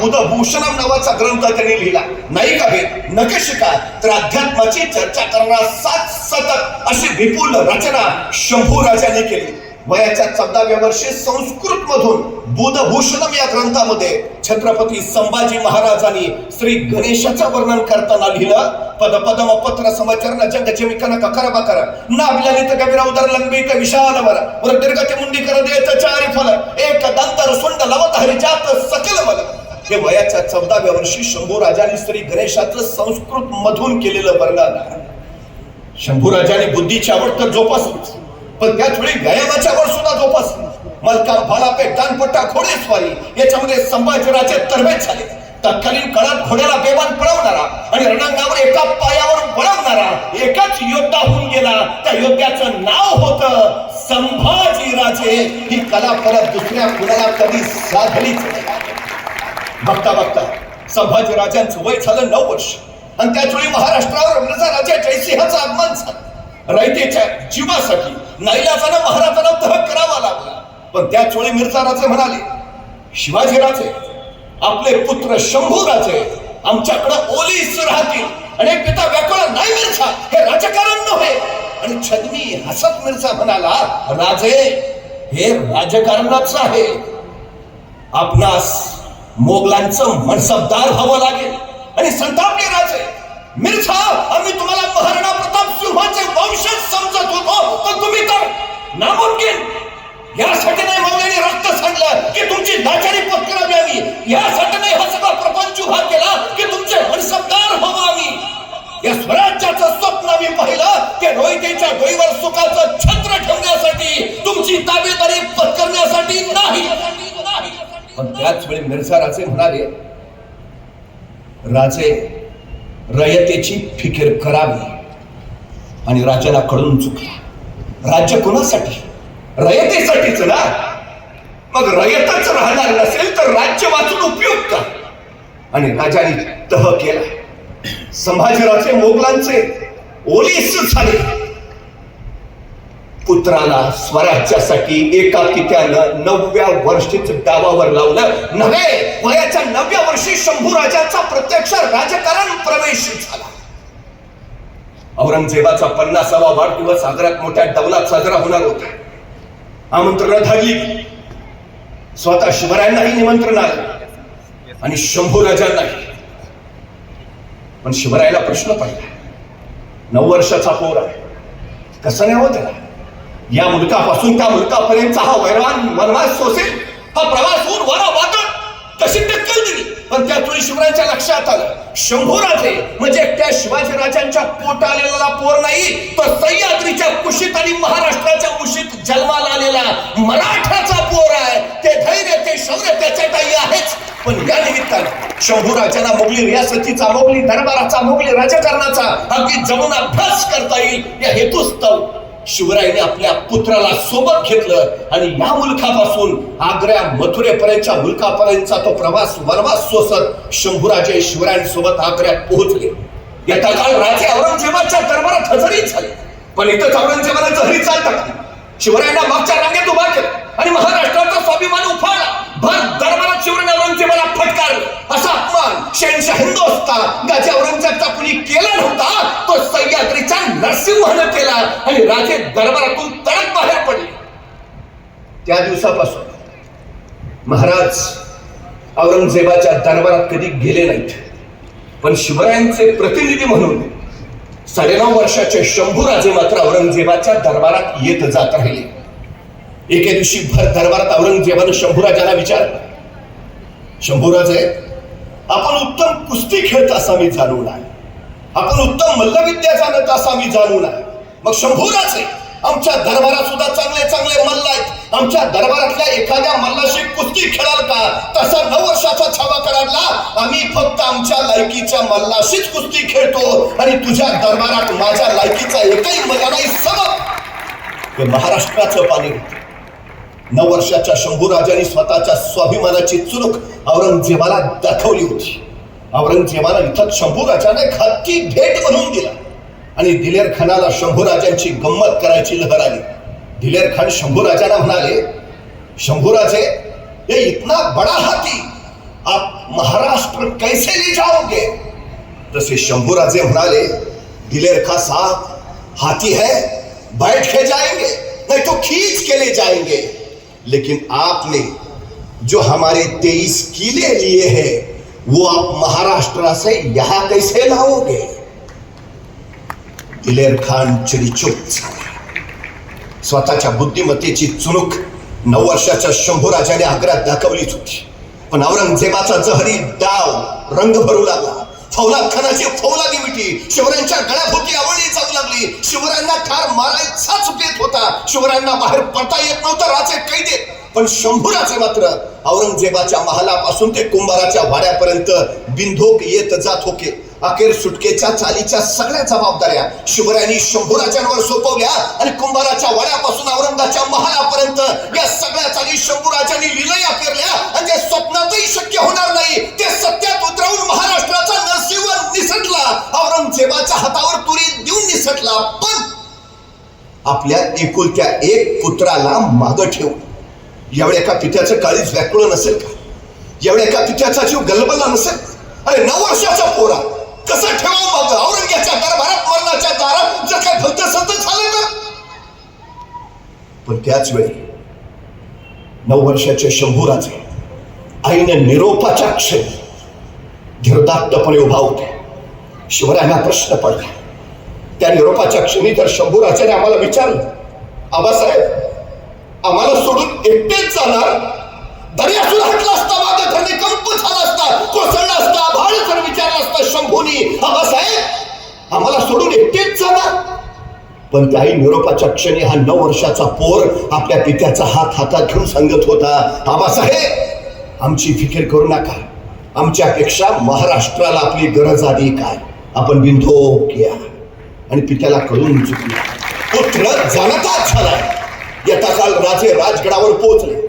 बुधभूषणम नावाचा ग्रंथ त्यांनी लिहिला. नाही का हे? नकशिका तर अध्यात्माची चर्चा करणारा सात सतत अशी विपुल रचना शंभू राजाने केली. वयाच्या चौदाव्या वर्षी संस्कृत मधून बुधभूषणम या ग्रंथामध्ये छत्रपती संभाजी महाराजांनी श्री गणेशाचं वर्णन करताना लिहिलं. पद पदम पत्र समचरण जग जमिकन ककर बकर नाभिलालित गविरा उदर लंबित विशाल वर वर दीर्घ मुंडी कर देत चारी फल एक दंतर सुंड लवत हरिजात सकल बल हे वयाच्या चौदाव्या वर्षी शंभू राजाने श्री गणेशाचं संस्कृत मधून केलेलं वर्णन. शंभू राजाने बुद्धीची आवड तर जोपासून पण त्याच वेळी व्यायामाची आवड सुद्धा जोपासून मलका भालापे दानपट्टा घोडेस्वारी याच्यामध्ये संभाजीराजे तरबेज झाले. तत्कालीन काळात घोड्याला बेमान पळवणारा आणि रणांगावर एका पायावर वळवणारा एकाच योद्धा होऊन गेला. त्या योद्ध्याचं नाव होतं संभाजीराजे ही कला परत दुसऱ्या कुणाला कधी साधलीच नाही. बघता बघता संभाजी राजांचं वय झालं नऊ वर्ष. आणि त्याच वेळी महाराष्ट्रावर मिर्झा राजा जयसिंहाचं आगमन झालं. रयतेच्या जीवासाठी नाईलाजानं महाराजांना तह करावा लागला. पण त्याच वेळी मिर्झा राजे म्हणाले शिवाजी राजे आपले पुत्र शंभू राजे आमच्याकडे ओलीस राहतील आणि पिता व्याकुळ नाही मिर्झा हे राजकारण नव्हे. आणि छदमी हसत मिर्झा म्हणाला राजे हे राजकारणाच आहे. आपणास मोगलांचं मनसबदार व्हावं लागेल. आणि संतापले राजे मिर्झा आम्ही तुम्हाला महाराणा प्रताप सिंहाचे वंशज समजत होतो पण तुम्ही तर नामुमकिन यासाठी नाही मौल्याने रक्त सांडलं की तुमची लाचारी पत्करावी आम्ही. यासाठी नाही हा सगळा प्रपंच उभा केला की तुमचे मनसबदार व्हावं आम्ही. या स्वराज्याचं स्वप्न आम्ही पाहिलं की रोहितेच्या डोईवर सुखाचं छत्र ठेवण्यासाठी तुमची ताबेदारी पत्करण्यासाठी नाही. पण त्याच वेळी मिर्झा राजे म्हणाले राजे रयतेची फिकीर करावी आणि राजाला कळून चुकला. राज्य कोणासाठी? रयतेसाठीच ना? मग रयतच राहणार नसेल तर राज्य वाचून उपयोग का आणि राजाने तह केला. संभाजीराजे मोगलांचे ओलीस झाले. पुत्राला स्वराज्यासाठी एका नवव्या वर्षीच डावावर लावलं. नव्हे वयाच्या नवव्या वर्षी शंभू राजाचा प्रत्यक्ष राजकारण प्रवेश झाला. औरंगजेबाचा पन्नासावा वाढदिवस आग्र्यात मोठ्या डौलात साजरा होणार होता. आमंत्रण धरली स्वतः शिवरायांनाही निमंत्रण आलं आणि शंभू राजांनाही पण शिवरायाला प्रश्न पडला. नऊ वर्षाचा पोर आहे. कसं नाही होत त्याला? या मुलकापासून त्या मुलकापर्यंत हा वैरवान वनवास सोसेल हा प्रवास होऊन वरा वाटत तशी टक्कल दिली. पण त्या तुळी शिवरायांच्या लक्षात आलं शंभूराजे म्हणजे त्या शिवाजी राजांच्या पोट आलेला पोर नाही तर सह्याद्रीच्या कुशीत आणि महाराष्ट्राच्या कुशीत जन्माला आलेला मराठाचा पोर आहे. ते धैर्य ते शौर्य त्याच्यातही आहेच. पण या निमित्तानं शंभू राजांना मोगली रियासतीचा मोगली दरबाराचा मोगली राजकारणाचा अगदी जमून अभ्यास करता येईल या हेतुस्तव शिवरायाने आपल्या पुत्राला सोबत घेतलं आणि या मुलखापासून आग्र्या मथुरेपर्यंतच्या मुलखापर्यंतचा तो प्रवास वनवास सोसत शंभूराजे शिवरायांसोबत आग्र्यात पोहोचले. याचा काळ राजे औरंगजेबाच्या दरबारात हजरी झाले. पण इथंच औरंगजेबाला जहरी चाल टाकली. शिवरायांना मागच्या रांगेत उभा केलं आणि महाराष्ट्राचा स्वाभिमान उफाळला. भर दरबारात शिवरायांना औरंगजेबाला फटकारलं. असा अपमान शेनशाह हिंदोस्ता गाजी औरंगजेबचा कुणी केला नव्हता. तो सह्याद्रीच्या नरसिंहानं केला. आणि राजे दरबारातून तडक बाहेर पडले. त्या दिवसापासून महाराज औरंगजेबाच्या दरबारात कधी गेले नाहीत. पण शिवरायांचे प्रतिनिधी म्हणून साडेनऊ वर्षाचे शंभूराजे मात्र औरंगजेबाच्या दरबारात येत जात राहिले. एके दिवशी भर दरबारात औरंगजेबानं शंभूराजाला विचारलं. शंभूराजे आपण उत्तम कुस्ती खेळत असा मी जाणून आहे. आपण उत्तम मल्लविद्या जाणत असा मी जाणून आहे. मग शंभूराजे आमच्या दरबारात सुद्धा चांगले चांगले मल्ल आहेत. आमच्या दरबारातल्या एखाद्या मल्लाशी कुस्ती खेळाल का? तसा नऊ वर्षाचा छावा कराडला आम्ही फक्त आमच्या लायकीच्या मल्लाशीच कुस्ती खेळतो. आणि तुझ्या दरबारात माझ्या लायकीचा एकही मल्ला नाही सबक हे महाराष्ट्राचं पाणी. नऊ वर्षाच्या शंभूराजांनी स्वतःच्या स्वाभिमानाची चुरूक औरंगजेबाला दाखवली होती. औरंगजेबाला इथं शंभूराजाने खाती भेट म्हणून दिला. आणि दिलेर खानाला शंभूराजांची गंमत करायची लहर आली. दिलेर खान शंभूराजांना म्हणाले शंभूराजे हे इतना बड़ा हाथी आप महाराष्ट्र कैसे ले जाओगे? जसे शंभूराजे म्हणाले दिलेर खा साहब हाथी है बैठ के जाएंगे नहीं तो खींच के ले जाएंगे. लेकिन आपने जो हमारे तेईस किले लिए हैं वो आप महाराष्ट्र से यहां कैसे लाओगे? दिलेर खान चिडीचूप स्वतःच्या बुद्धिमत्तेची चुणूक नऊ वर्षाच्या शंभूराजाने आग्रात दाखवलीच होती. पण औरंगजेबाचा जहरी डाव रंग भरू लागला. फौलाद खानाची फौलादी मिठी शिवरायांच्या गळ्याभोवती आवळी जाऊ लागली. शिवरायांना ठार मारायचाच येत होता. शिवरायांना बाहेर पडता येत नव्हतं राजे कैदे पण शंभूराचे मात्र औरंगजेबाच्या महालापासून ते कुंभाराच्या वाड्यापर्यंत बिंधोक येत जात होके अखेर सुटकेच्या चालीच्या सगळ्या जबाबदाऱ्या शिवरायांनी शंभूराजांवर सोपवल्या आणि कुंभाराच्या वड्यापासून औरंगाच्या महालापर्यंत या सगळ्या चाली शंभूराजांनी लिलया पेरल्या. आणि ते स्वप्नातही शक्य होणार नाही ते सत्यात उतरवून महाराष्ट्राचा नरसिंह निसटला. औरंगजेबाच्या हातावर तुरी देऊन निसटला. पण आपल्या एकुलत्या एक पुत्राला मागं ठेवून एवढ्या एका पित्याचं काळीच व्याकुळ नसेल का? एवढ्या एका पित्याचा जीव गलबला नसेल अरे नऊ वर्षाचा पोरा कसं ठेवा माग औरंग्याच्या दरबारात मरणाच्या दारात जर काय फक्त संत झालं ना पण त्याच वेळी नऊ वर्षाचे शंभूराजे आईने निरोपाच्या क्षणी धीरदात्तपणे उभा होते. शिवरायांना प्रश्न पडला. त्या निरोपाच्या क्षणी तर शंभूराजाने आम्हाला विचारलं आबासाहेब आम्हाला सोडून एकटेच जाणार दर्या सुद्धा हटला असता मागे धरणे कंप झाला असता कोसळला असता भाळ जर विचारला असता शंभूनी आबासाहेब आम्हाला सोडून एकटेच जाणार. पण त्याही निरोपाच्या क्षणी हा नऊ वर्षाचा पोर आपल्या पित्याचा हात हातात घेऊन सांगत होता आबासाहेब आमची फिकीर करू नका. आमच्यापेक्षा महाराष्ट्राला आपली गरज आली काय? आपण बिंधो किया आणि पित्याला कळून चुकला. पुत्र जाणताच झाला. येता काल राजे राजगडावर पोहोचले.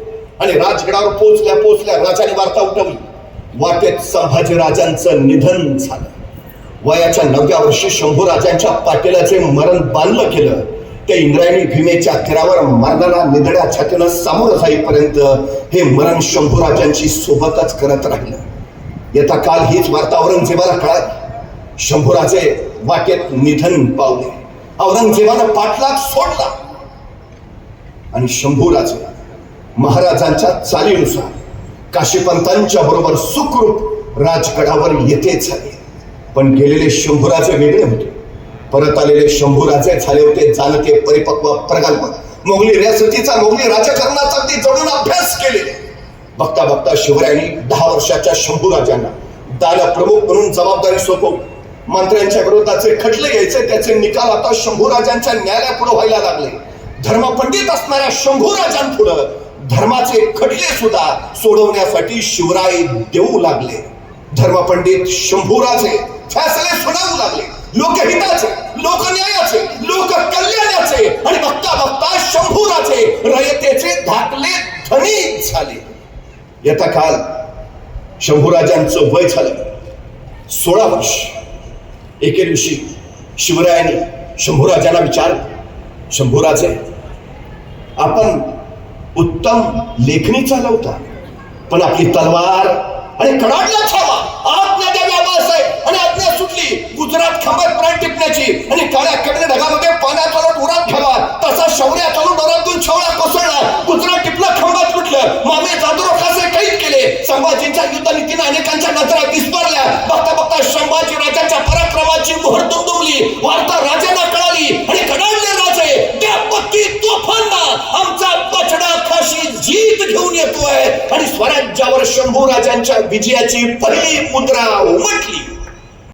आणि राजगडावर पोचल्या पोचल्या राजाने वार्ता उठवली. वाटेत संभाजी राजांचं निधन झालं. वयाच्या नवव्या वर्षी शंभू राजांच्या पाटीलाचे मरण बांधलं केलं. ते इंद्रायणी भीमेच्या तीरावर मरणाला निधड्या छातीनं सामोरं जाईपर्यंत हे मरण शंभू राजांची सोबतच करत राहिलं. येता काल हीच वार्ता औरंगजेबाला कळाली. शंभूराजे वाटेत निधन पावले. औरंगजेबानं पाठलाग सोडला. आणि शंभूराजे महाराजांच्या चालीनुसार काशीपंतांच्या बरोबर सुखरूप राजगडावर येते झाले. पण गेलेले शंभूराजे वेगळे होते. परत आलेले शंभूराजे झाले होते जाणते परिपक्व प्रगल्भ. मोगली रियासतीचा मोगली राजकारणाचा ते जणून अभ्यास केले बघता बघता शिवरायांनी दहा वर्षाच्या शंभूराजांना दाल प्रमुख म्हणून जबाबदारी सोपवली. मंत्र्यांच्या विरोधाचे खटले घ्यायचे त्याचे निकाल आता शंभूराजांच्या न्यायालयापुढे व्हायला लागले. धर्मपंडित असणाऱ्या शंभूराजांपुढं धर्माचे खटले सुद्धा सोडवण्यासाठी शिवराय देऊ लागले. धर्मपंडित शंभूराजे फैसले सुनावू लागले. लोकहिताचे लोकन्यायाचे लोक कल्याणाचे आणि बघता बघता शंभूराचे रयतेचे धाकले धनी झाले. येता काल शंभूराजांचं वय झालं. सोळा वर्ष. एके दिवशी शिवरायांनी शंभूराजांना विचारलं शंभूराजे आपण उत्तम लेखणी चालवता. पण आपली तलवार आणि कडाडला छावा. आज्ञा द्यावी आबासाहेब आणि आज्ञा सुटली. गुजरात खांबात प्राण टिपण्याची. आणि काळ्या कडे ढगामध्ये पाण्यात चालत उरात ठेवा. तसा शौर्या चालून डोरातून छवळा कोसळला. गुजरात टिपलं खांबात फुटलं मामे जादुरोखाचे कैद केले. संभाजींच्या युद्धनीतीनं अनेकांच्या नजरा विस्मरल्या. बघता बघता संभाजी राजाच्या पराक्रमाची मोहर दुमदुमली. वार्ता राजांना कळाली. आणि स्वराज्यावर शंभू राजांच्या विजयाची पहिली मुद्रा उमटली.